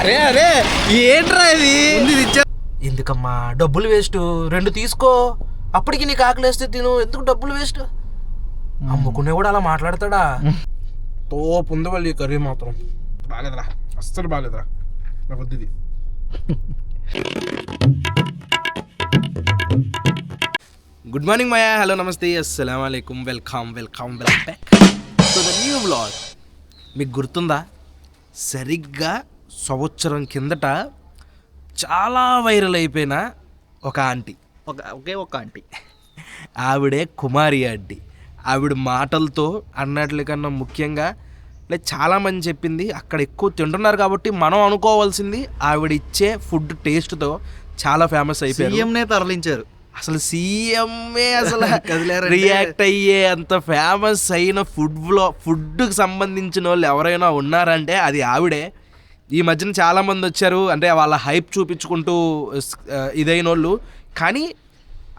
అరే అరే ఏంట్రా ఇది? ఎందుకమ్మా? డబ్బులు వేస్ట్. రెండు తీసుకో. అప్పటికి నీకు ఆకలేస్తే తిను. ఎందుకు డబ్బులు వేస్ట్? అమ్ముకునే కూడా అలా మాట్లాడతాడా? తోపు ఉంది వాళ్ళు ఈ కర్రీ మాత్రం. బాగాలేదురా అస్సలు బాగాలేదురా నాకు వద్దు గుడ్ మార్నింగ్ మాయా హలో నమస్తే అస్సలం అయికం welcome welcome welcome back to the new vlog మీకు గుర్తుందా? సరిగ్గా సంవత్సరం కిందట చాలా వైరల్ అయిపోయిన ఒక ఆంటీ. ఒక ఒకే ఒక ఆంటీ. ఆవిడే కుమారి ఆంటీ. ఆవిడ మాటలతో అన్నట్ల కన్నా ముఖ్యంగా లైక్ చాలామంది చెప్పింది అక్కడ ఎక్కువ తింటున్నారు కాబట్టి మనం అనుకోవాల్సింది ఆవిడ ఇచ్చే ఫుడ్ టేస్ట్తో చాలా ఫేమస్ అయిపోయారు. సీఎంనే తరలించారు. అసలు సీఎంఏ అసలు రియాక్ట్ అయ్యే అంత ఫేమస్ అయిన ఫుడ్లో ఫుడ్కి సంబంధించిన వాళ్ళు ఎవరైనా ఉన్నారంటే అది ఆవిడే. ఈ మధ్యన చాలా మంది వచ్చారు అంటే వాళ్ళ హైప్ చూపించుకుంటూ ఇదైన వాళ్ళు కానీ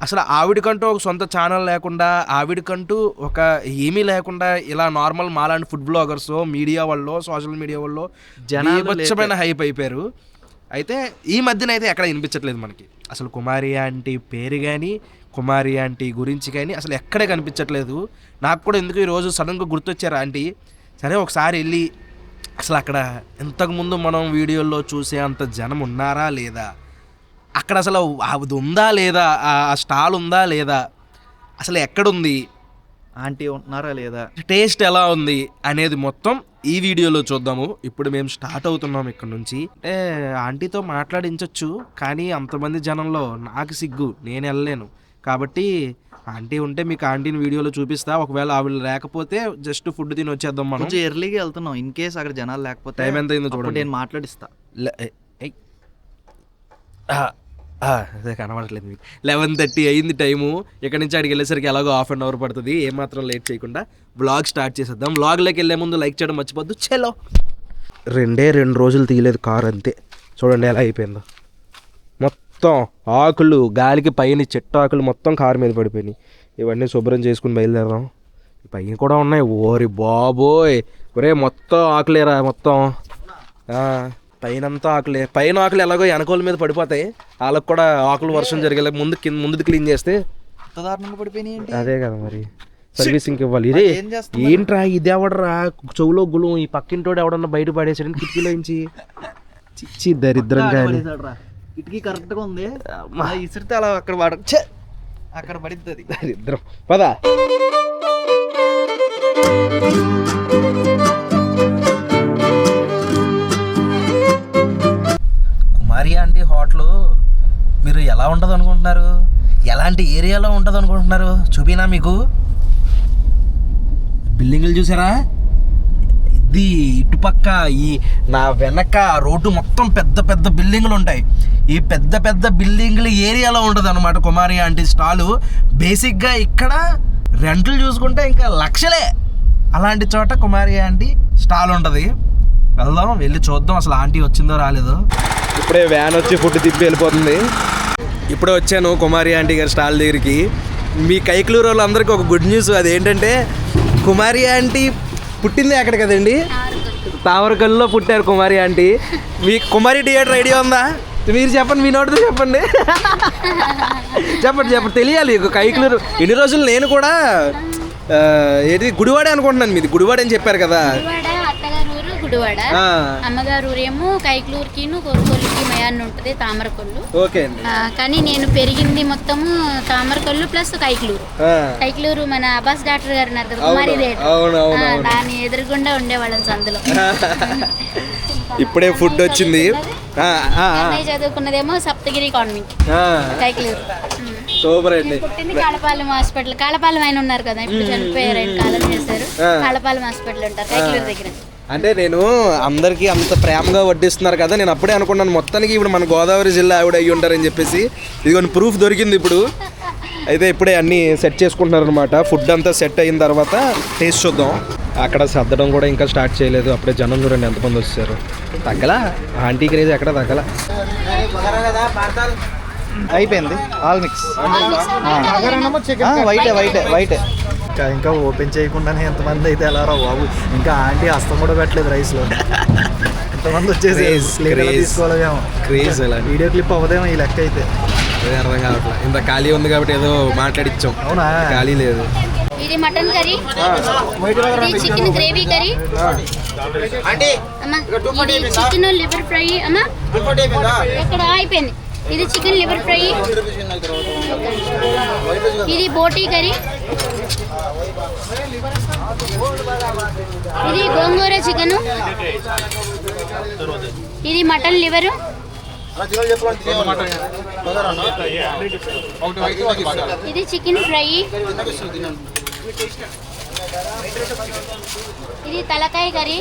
అసలు ఆవిడకంటూ ఒక సొంత ఛానల్ లేకుండా ఆవిడకంటూ ఒక ఏమీ లేకుండా ఇలా నార్మల్ మాలాంటి ఫుడ్ బ్లాగర్స్ మీడియా వాళ్ళు సోషల్ మీడియా వాళ్ళు జనాలు బీభత్సమైన హైప్ అయిపోయారు. అయితే ఈ మధ్యన అయితే ఎక్కడ వినిపించట్లేదు మనకి. అసలు కుమారి ఆంటీ పేరు కానీ కుమారి ఆంటీ గురించి కానీ అసలు ఎక్కడే కనిపించట్లేదు. నాకు కూడా ఎందుకు ఈరోజు సడన్గా గుర్తొచ్చారు ఆంటీ. సరే ఒకసారి వెళ్ళి అసలు అక్కడ ఇంతకుముందు మనం వీడియోల్లో చూసే అంత జనం ఉన్నారా లేదా? అక్కడ అసలు అది ఉందా లేదా? ఆ స్టాల్ ఉందా లేదా? అసలు ఎక్కడుంది? ఆంటీ ఉంటున్నారా లేదా? టేస్ట్ ఎలా ఉంది అనేది మొత్తం ఈ వీడియోలో చూద్దాము. ఇప్పుడు మేము స్టార్ట్ అవుతున్నాం ఇక్కడ నుంచి. అంటే ఆంటీతో మాట్లాడించవచ్చు కానీ అంతమంది జనంలో నాకు సిగ్గు నేను వెళ్ళలేను. కాబట్టి ఆంటీ ఉంటే మీకు ఆంటీని వీడియోలో చూపిస్తా. ఒకవేళ ఆవిడ లేకపోతే జస్ట్ ఫుడ్ తిని వచ్చేద్దాం మనం. కొంచెం ఎర్లీగా వెళ్తున్నాం. ఇన్ కేస్ అక్కడ జనాలు లేకపోతే టైం ఎంత అయిందో అప్పుడు చూడండి. నేను మాట్లాడిస్తా. అదే కనబడట్లేదు మీకు. లెవెన్ థర్టీ అయింది టైము. ఇక్కడ నుంచి అడిగి వెళ్ళేసరికి ఎలాగో హాఫ్ అన్ అవర్ పడుతుంది. ఏమాత్రం లేట్ చేయకుండా వ్లాగ్ స్టార్ట్ చేసేద్దాం. వ్లాగ్లోకి వెళ్ళే ముందు లైక్ చేయడం మర్చిపోద్దు. చలో. రెండే రెండు రోజులు తీయలేదు కార్ అంతే. చూడండి ఎలా అయిపోయిందో. మొత్తం ఆకులు గాలికి పైన చెట్టు ఆకులు మొత్తం కారు మీద పడిపోయినాయి. ఇవన్నీ శుభ్రం చేసుకుని బయలుదేరాం పైన కూడా ఉన్నాయి. ఓరి బాబోయ్! ఒరే మొత్తం ఆకులేరా మొత్తం? ఆ, పైనంతా ఆకులే. పైన ఆకులు ఎలాగో వెనకోల మీద పడిపోతాయి. వాళ్ళకి కూడా ఆకులు వర్షం జరిగేలా ముందు కింద ముందు క్లీన్ చేస్తే. అదే కదా మరి. సర్వీసింగ్ ఇవ్వాలి. ఇదే? ఏంట్రా ఇది ఎవడరా? చెవులో గులం ఈ పక్కింటోడు ఎవడన్నా బయట పడేసాడని కిటికీలోంచి చిచ్చి దరిద్రం కిటికీ కరెక్ట్గా ఉంది. అలా ఇసిరితే అలా అక్కడ పడ! అక్కడ పడిద్ది దరిద్రం. పదా. కుమారి ఆంటీ హోటల్ మీరు ఎలా ఉంటుంది అనుకుంటున్నారు ఎలాంటి ఏరియాలో ఉంటుంది అనుకుంటున్నారు చూపినా మీకు? బిల్డింగ్లు చూసారా? ఇది ఇటుపక్క ఈ నా వెనక రోడ్డు మొత్తం పెద్ద పెద్ద బిల్డింగ్లు ఉంటాయి. ఈ పెద్ద పెద్ద బిల్డింగ్లు ఏరియాలో ఉంటుంది అనమాట కుమారి ఆంటీ స్టాలు. బేసిక్గా ఇక్కడ రెంట్లు చూసుకుంటే ఇంకా లక్షలే. అలాంటి చోట కుమారి ఆంటీ స్టాల్ ఉంటుంది. వెళ్దాం వెళ్ళి చూద్దాం అసలు ఆంటీ వచ్చిందో రాలేదో. ఇప్పుడే వ్యాన్ వచ్చి ఫుడ్ తిప్పి వెళ్ళిపోతుంది. ఇప్పుడే వచ్చాను కుమారి ఆంటీ గారి స్టాల్ దగ్గరికి. మీ కైక్లూరు వాళ్ళందరికీ ఒక గుడ్ న్యూస్. అది ఏంటంటే కుమారి ఆంటీ పుట్టింది ఎక్కడ కదండి? తావరకల్లో పుట్టారు కుమారి ఆంటీ. మీ కుమారి థియేటర్ ఐడియా ఉందా? మీరు చెప్పండి మీ నోటితో చెప్పండి. చెప్పండి చెప్పండి తెలియాలి. ఇక ఎన్ని రోజులు నేను కూడా ఏది గుడివాడే అనుకుంటున్నాను మీది. గుడివాడే అని చెప్పారు కదా. గుడివాడ అమ్మగారు ఊరేమో కైక్లూరుకిను కొరుకొల్లుకి మయాన్ని ఉంటుంది తామరకొల్లు. ఓకే అండి. ఆ, కానీ నేను పెరిగింది మొత్తము తామరకొల్లు ప్లస్ కైక్లూరు. కైక్లూరు మన అబ్బాస్ డాక్టర్ గారు ఉన్నారు కదా కుమారి థియేటర్. అవును. దాని ఎదురుగుండా ఉండేవాళ్ళం సందులో. ఇప్పుడే ఫుడ్ వచ్చింది. చదువుకున్నదేమో సప్తగిరి కాన్వెంట్. కైక్లూరు. సూపర్ అండి. కాళపాలెం హాస్పిటల్. కాళపాలెం ఆయన ఉన్నారు కదా ఇప్పుడు చనిపోయారు ఆయన కాలం చేశారు. కాళపాలెం హాస్పిటల్ ఉంటారు కైక్లూరు దగ్గర. అంటే నేను అందరికీ అంత ప్రేమగా వడ్డిస్తున్నారు కదా నేను అప్పుడే అనుకున్నాను మొత్తానికి ఇప్పుడు మన గోదావరి జిల్లా ఆవిడ అయ్యి ఉంటారని చెప్పేసి. ఇదిగోని ప్రూఫ్ దొరికింది ఇప్పుడు. అయితే ఇప్పుడే అన్నీ సెట్ చేసుకుంటున్నారు అనమాట ఫుడ్ అంతా సెట్ అయిన తర్వాత టేస్ట్ చూద్దాం. అక్కడ సర్దడం కూడా ఇంకా స్టార్ట్ చేయలేదు. అప్పుడే జనం చూడండి ఎంతమంది వచ్చారు తగ్గలా? ఆంటీ క్రేజ్ ఎక్కడ తగ్గలా? అయిపోయింది. ఆల్ మిక్స్ వైటే వైటే వైటే ఇంకా ఇంకా ఓపెన్ చేయకుండానే ఎంతమంది అయితే ఎలా రా బాబు. ఇంకా ఆంటీ హస్తం కూడా పెట్టలేదు రైస్లో. ఎంతమంది వచ్చేసి. తీసుకోలేమో క్రేజ్ అలా వీడియో క్లిప్ అవ్వదేమో ఈ లెక్క అయితే. అర్థం కావట్లేదు ఇంత ఖాళీ ఉంది కాబట్టి ఏదో మాట్లాడిచ్చాం. అవునా? ఖాళీ లేదు. ఇది మటన్ కర్రీ. ఇది చికెన్ గ్రేవీ కర్రీ. అమ్మా చికెన్ లివర్ ఫ్రై అమ్మా. ఎక్కడ అయిపోయింది. ఇది చికెన్ లివర్ ఫ్రై. ఇది బోటీ కర్రీ. ఇది గోంగూర చికెన్. ఇది మటన్ లివరు. ఇది చికెన్ ఫ్రై. ఇది తలకాయ కర్రీ.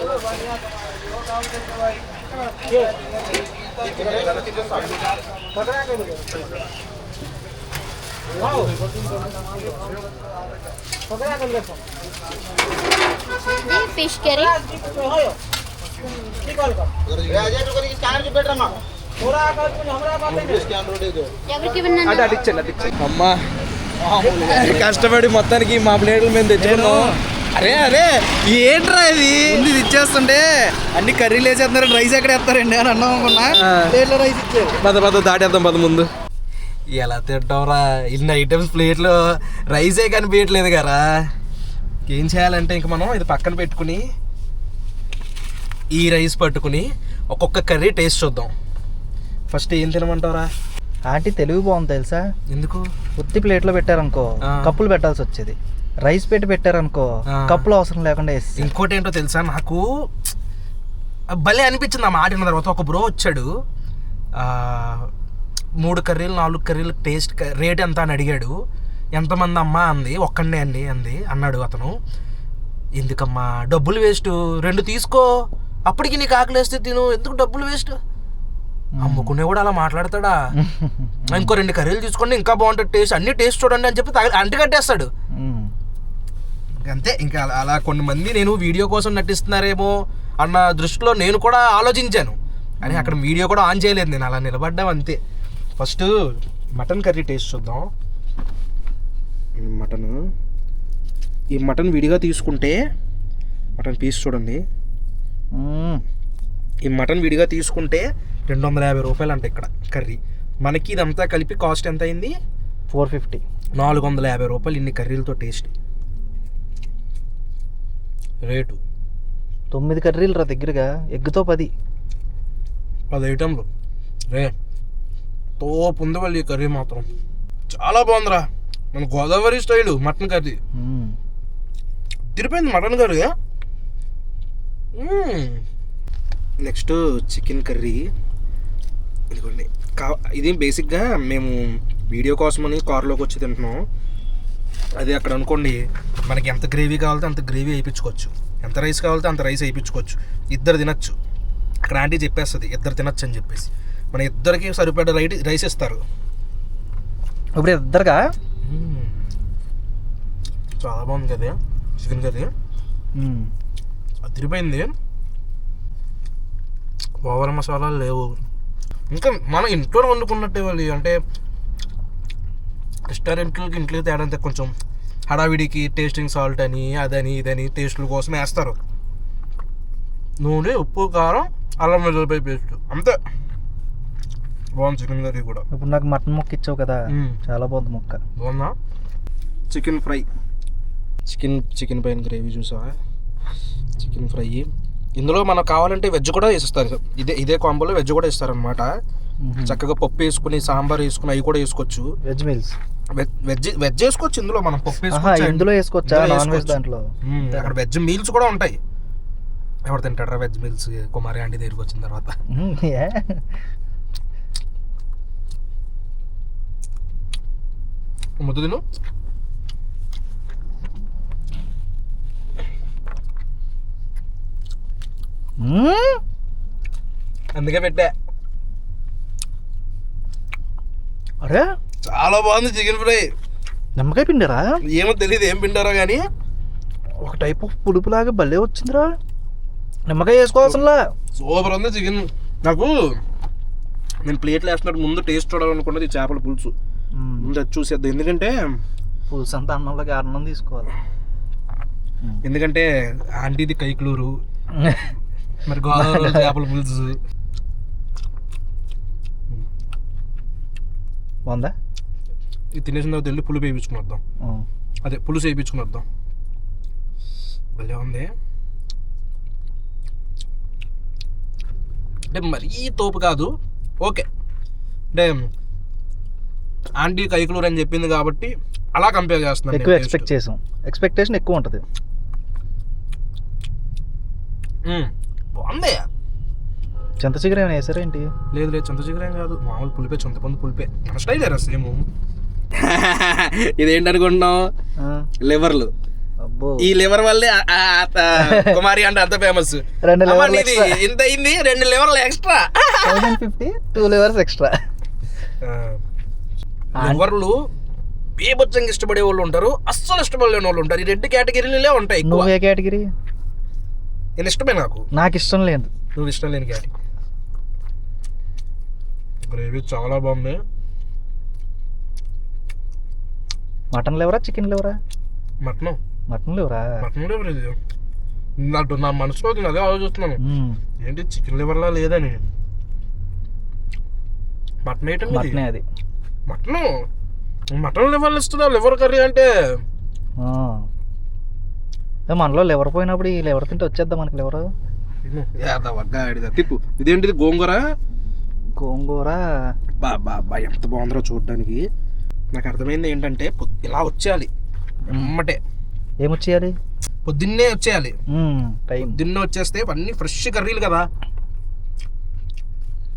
ఫిష్ కర్రీ అమ్మా. కష్టపడి మొత్తానికి మా ప్లేట్ల మీద తెచ్చుకున్నాం. అరే అరే ఏంట్రా ఇది? ముందు ఇది ఇచ్చేస్తుంటే. అన్ని కర్రీలు వేసేస్తున్నారు రైస్ ఎక్కడ వేస్తారండి అని అన్నాం అనుకున్నా. ప్లేట్లో రైస్ ఇచ్చారు. పద పద దాటేద్దాం పద ముందు. ఎలా తింటావురా? ఇన్ని ఐటమ్స్ ప్లేట్లో రైసే కనిపించట్లేదు కదా. ఏం చేయాలంటే ఇంక మనం ఇది పక్కన పెట్టుకుని ఈ రైస్ పట్టుకుని ఒక్కొక్క కర్రీ టేస్ట్ చూద్దాం. ఫస్ట్ ఏం తినమంటావురా? ఆంటీ తెలుగు బాగుంది తెలుసా? ఎందుకు? ఉత్తి ప్లేట్లో పెట్టారనుకో. కప్పులు పెట్టాల్సి వచ్చేది. రైస్ పెట్టి పెట్టారనుకో. కప్పులు అవసరం లేకుండా వేసి ఇంకోటి ఏంటో తెలుసా? నాకు భలే అనిపించింది ఆ మాట విన్న తర్వాత. ఒక బ్రో వచ్చాడు మూడు కర్రీలు నాలుగు కర్రీలు టేస్ట్ రేట్ ఎంత అని అడిగాడు. ఎంతమంది అమ్మా? అంది ఒక్కడే అండి అంది అన్నాడు అతను. ఎందుకమ్మా? డబ్బులు వేస్ట్ రెండు తీసుకో. అప్పటికి నీకు ఆకలేస్తే తిను. ఎందుకు డబ్బులు వేస్ట్ అమ్ముకునే కూడా అలా మాట్లాడతాడా? ఇంకో రెండు కర్రీలు తీసుకోండి ఇంకా బాగుంటుంది టేస్ట్. అన్ని టేస్ట్ చూడండి అని చెప్పి తగ- అంటి కట్టేస్తాడు. మ్మ్. అంతే. ఇంకా అలా- అలా కొన్ని మంది నేను వీడియో కోసం నటిస్తున్నారేమో అన్న దృష్టిలో నేను కూడా ఆలోచించాను. అని అక్కడ వీడియో కూడా ఆన్ చేయలేదు నేను అలా నిలబడ్డాం అంతే. ఫస్ట్ మటన్ కర్రీ టేస్ట్ చూద్దాం. మటన్. ఈ మటన్ విడిగా తీసుకుంటే మటన్ పీస్ చూడండి. ఈ మటన్ విడిగా తీసుకుంటే రెండు వందల యాభై రూపాయలు అంట ఇక్కడ కర్రీ. మనకి ఇదంతా కలిపి కాస్ట్ ఎంత అయింది ఫోర్ ఫిఫ్టీ. నాలుగు వందల యాభై రూపాయలు ఇన్ని కర్రీలతో టేస్ట్. రేటు. తొమ్మిది కర్రీలు రా దగ్గరగా ఎగ్గుతో పది. పది ఐటెంలు. రే తోపు ఉంది వాళ్ళు ఈ కర్రీ మాత్రం. చాలా బాగుందిరా. మన Godavari style mutton curry. తిరిపోయింది mutton curry. Next chicken curry. ఇదిగోండి. కా ఇది బేసిక్గా మేము వీడియో కోసమని కారులోకి వచ్చి తింటున్నాం. అది అక్కడ అనుకోండి మనకి ఎంత గ్రేవీ కావాలితే అంత గ్రేవీ వేయించుకోవచ్చు. ఎంత రైస్ కావాలితే అంత రైస్ వేయించుకోవచ్చు. ఇద్దరు తినచ్చు. అక్కడ ఆంటీ చెప్పేస్తుంది ఇద్దరు తినచ్చు అని చెప్పేసి. మన ఇద్దరికి సరిపడే రైట్ రైస్ ఇస్తారు ఇప్పుడు ఇద్దరుగా. చాలా బాగుంది కదా చికెన్ కర్రీ. అదిరిపోయింది. ఓవర్ మసాలాలు లేవు. ఇంకా మనం ఇంట్లో వండుకున్నట్టే వాళ్ళు అంటే రెస్టారెంట్లకి ఇంట్లో తేడా అంతే కొంచెం హడావిడికి టేస్టింగ్ సాల్ట్ అని అదని ఇదని టేస్ట్ల కోసం వేస్తారు. నూనె ఉప్పు కారం అల్లం వెల్లుల్లిపాయ పేస్ట్ అంతే. బాగుంది చికెన్ కర్రీ కూడా. ఇప్పుడు నాకు మటన్ ముక్క ఇచ్చావు కదా. చాలా బాగుంది ముక్క. బాగుందా? Chicken fry. చికెన్ చికెన్ పైన గ్రేవీ చూసావా? Chicken fry. ఇందులో మనకు కావాలంటే వెజ్ కూడా వేసిస్తారు. ఇదే ఇదే కాంబోలో వెజ్ కూడా ఇస్తారనమాట. చక్కగా పప్పు వేసుకుని సాంబార్ వేసుకుని అవి కూడా వేసుకోవచ్చు. Veg meals. వెజ్ వెజ్ వేసుకోవచ్చు ఇందులో మనం పప్పు వేసుకోవచ్చు? ఇందులో వేసుకోవచ్చా? Non veg. దాంట్లో? అక్కడ వెజ్ మీల్స్ కూడా ఉంటాయి. ఎవరు తింటారా వెజ్ మీల్స్? కుమారి ఆంటీ దగ్గరికి వచ్చిన తర్వాత? ముద్దు తిను. అందుకే పెట్టా. అరే? చాలా బాగుంది చికెన్ ఫ్రై. నిమ్మకాయ పిండిరా? ఏమో తెలియదు ఏం పిండారో కానీ ఒక టైప్ ఆఫ్ పులుపులాగా భలే వచ్చిందిరా. నిమ్మకాయ వేసుకోవాల్సింలా సూపర్ ఉంది చికెన్. నాకు నేను ప్లేట్లు వేస్తున్నట్టు ముందు టేస్ట్ చూడాలనుకున్నది ఈ చేపల పులుసు. ముందు అది చూసేద్దాం. ఎందుకంటే పులుసు అంతా అన్నంలోకి అన్నం తీసుకోవాలి. ఎందుకంటే ఆంటీది కైక్లూరు. మరి గోదావరి చేపల పులుసు. బాగుందా ఇది తినేసిన తర్వాత వెళ్ళి పులుపు వేయించుకుని వద్దాం. అదే పులుసు వేయించుకుని వద్దాం. భలే ఉంది. అంటే మరీ తోపు కాదు. ఓకే. అంటే ఆంటీ కైకులూరు అని చెప్పింది కాబట్టి అలా కంపేర్ చేస్తున్నాను ఎక్కువ ఎక్స్పెక్ట్. చేసాం. ఎక్స్పెక్టేషన్ ఎక్కువ ఉంటుంది. బాగుంది చింత చిగురు ఏమైనా వేసారా ఏంటి? లేదు లేదు చింత చిగురేం కాదు. మామూలు పులిపే చింతపండు పులిపే. మన స్టైల్ ఏరా సేమ్? ఇదేంటనుకుంటున్నాం ఆ, లివర్లు. అబ్బో. ఈ లివర్ వల్లే కుమారి అంటే అంత ఫేమస్. ఇంత అయింది రెండు లివర్లు extra fifty two livers extra లివర్లు బీభత్సంగా ఇష్టపడే వాళ్ళు ఉంటారు అస్సలు ఇష్టపడలేని వాళ్ళు ఉంటారు. ఈ రెండు కేటగిరీలే ఉంటాయి నువ్వు ఏ కేటగిరీ? నేను ఇష్టమే నాకు. నాకు ఇష్టం లేదు. నువ్వు ఇష్టం లేని కేటగిరీ. గ్రేవీ చాలా బాగుంది మటన్ లేవరా చికెన్ లేవరా? మటన్. మటన్ లేవరా? మటన్ లివర్ ఇది? నాకు నా మనసులో అదే ఆలోచిస్తున్నాను. ఏంటి చికెన్ లివర్లా లేదని? మటన్ ఐటమ్ మటనే అది. మటన్? మటన్ లివర్ ఇస్తుందా లివర్ కర్రీ అంటే. మనలో లివర్ పోయినప్పుడు ఈ లివర్ తింటే వచ్చేద్దాం మనకి లివర్. తిప్పు. ఇదేంటిది గోంగూర? గోంగూర. బా బా బా ఎంత బాగుందో చూడడానికి. నాకు అర్థమైంది ఏంటంటే ఇలా వచ్చేయాలి. ఎమ్మటే. ఏమొచ్చేయాలి? పొద్దున్నే వచ్చేయాలి. టైం. పొద్దున్నే వచ్చేస్తే అన్ని ఫ్రెష్ కర్రీలు కదా.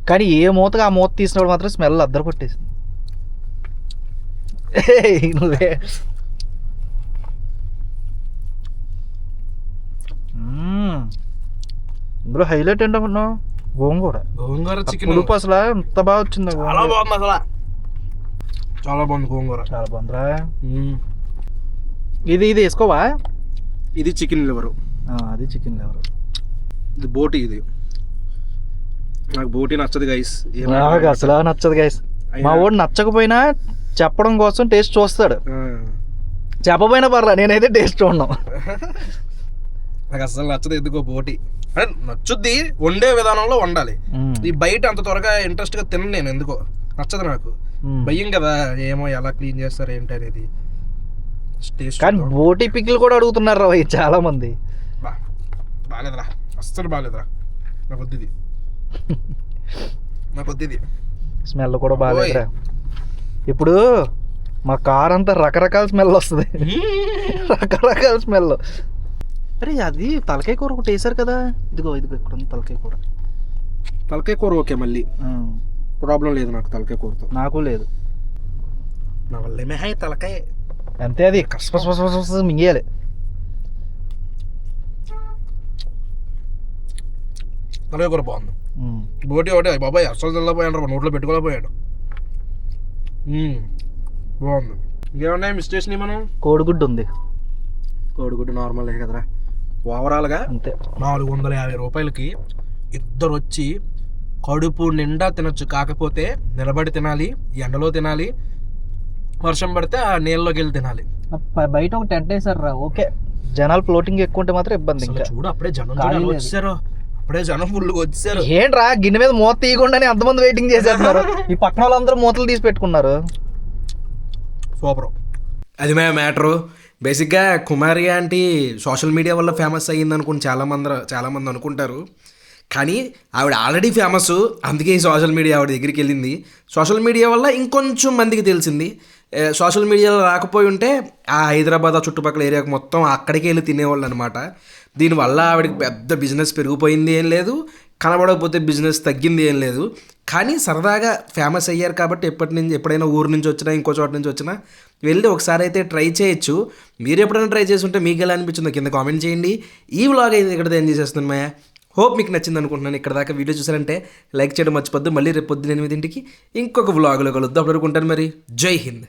కానీ ఏ మూతగా ఆ మూత తీసినప్పుడు మాత్రం స్మెల్ అద్దరు కొట్టేసింది. నువ్వే. ఇందులో హైలైట్ ఏంటనుకున్నావు గోంగూర. గోంగూర చికెన్. పులుపు అసలు ఎంత బాగా వచ్చింది చాలా. బాగుంది అసలు. చాలా బాగుంది గోంగూర. చాలా బాగుందిరా. ఇది ఇది వేసుకోవా? ఇది చికెన్ లివరు. ఆ, అది చికెన్ లెవర్. ఇది బోటి ఇది. నాకు బోటి నచ్చదు గైస్ నాకు అసలు నచ్చదు గైస్ మా వాడు నచ్చకపోయినా చెప్పడం కోసం టేస్ట్ చూస్తాడు. చెప్పపోయినా పర్లా నేనైతే టేస్ట్ చూడను. నాకు అసలు నచ్చదు ఎందుకో బోటి అంటే నచ్చుద్ది వండే విధానంలో వండాలి. ఈ బయట అంత త్వరగా ఇంట్రెస్ట్గా తిన నేను ఎందుకో. నచ్చదు నాకు. భయం కదా ఏమో ఎలా క్లీన్ చేస్తారు ఏంటి అనేది. కానీ బోటి పికిల్ కూడా అడుగుతున్నారు రా చాలా మంది బా బాగాలేదురా అస్సలు బాగాలేదురా ఇది నాకు వద్దు ఇది స్మెల్ కూడా బాగాలేదురా ఇప్పుడు మా కార్ అంతా రకరకాల స్మెల్ వస్తుంది. రకరకాల స్మెల్. అరే అది తలకాయ కూర ఒకటి వేసారు కదా. ఇదిగో ఇదిగో ఇక్కడ ఉంది తలకాయ కూర. తలకాయ కూర ఓకే మళ్ళీ. ప్రాబ్లం లేదు నాకు తలకాయ కూరతో. నాకు లేదు. నా వల్ల హాయ్ తలకాయ? అంతే అది కస మింగేయాలి. తలకాయ కూర బాగుంది. బోటి ఒకటి బాబాయ్ అస్సలు తెల్లపోయాడు నోట్లో పెట్టుకోలేకపోయాడు. బాగుంది. ఇంకేమన్నాయి మిస్టేషన్ మనం? కోడిగుడ్డు ఉంది. కోడిగుడ్డు నార్మల్ కదరా. ఓవరాల్గా అంతే. నాలుగు వందల యాభై రూపాయలకి ఇద్దరు వచ్చి కడుపు నిండా తినొచ్చు. కాకపోతే నిలబడి తినాలి ఎండలో తినాలి వర్షం పడితే ఆ నీళ్ళలోకి వెళ్ళి తినాలి బయట ఒక టెంట్ వేసారు రా ఓకే. జనాలు ఫ్లోటింగ్ ఎక్కువ ఉంటే మాత్రం ఇబ్బంది ఇంకా. చూడు అప్పుడే జనం. వచ్చారు. అప్పుడే జనం ఫుల్గా వచ్చారు. ఏంట్రా గిన్నె మీద మూత తీయకుండానే అంతమంది వెయిటింగ్ చేసేస్తున్నారు? ఈ పక్కన వాళ్ళందరూ మూతలు తీసి పెట్టుకున్నారు. సూపర్. అది మే మ్యాటరు. బేసిక్గా కుమారి ఆంటీ సోషల్ మీడియా వల్ల ఫేమస్ అయ్యింది అనుకుని చాలామంది చాలామంది అనుకుంటారు. కానీ ఆవిడ ఆల్రెడీ ఫేమస్ అందుకే ఈ సోషల్ మీడియా ఆవిడ దగ్గరికి వెళ్ళింది. సోషల్ మీడియా వల్ల ఇంకొంచెం మందికి తెలిసింది. సోషల్ మీడియాలో రాకపోయి ఉంటే ఆ హైదరాబాద్ ఆ చుట్టుపక్కల ఏరియాకి మొత్తం అక్కడికి వెళ్ళి తినేవాళ్ళు అనమాట దీనివల్ల ఆవిడకి పెద్ద బిజినెస్ పెరిగిపోయింది ఏం లేదు. కనబడకపోతే బిజినెస్ తగ్గింది ఏం లేదు. కానీ సరదాగా ఫేమస్ అయ్యారు కాబట్టి ఎప్పటి నుంచి ఎప్పుడైనా ఊరు నుంచి వచ్చినా ఇంకో చోట నుంచి వచ్చినా వెళ్ళి ఒకసారి అయితే ట్రై చేయొచ్చు. మీరు ఎప్పుడైనా ట్రై చేసి ఉంటే మీకు ఎలా అనిపించిందో కింద కామెంట్ చేయండి. ఈ వ్లాగ్ అయితే ఇక్కడ ఏం చేసేస్తుంది మాయా. హోప్ మీకు నచ్చింది అనుకుంటున్నాను. ఇక్కడ దాకా వీడియో చూసారంటే లైక్ చేయడం మర్చిపోద్దు. మళ్ళీ రేపు పొద్దున ఎనిమిదింటికి ఇంకొక వ్లాగ్లో కలుద్దాం. అప్పుడు అనుకుంటాను మరి. జై హింద్.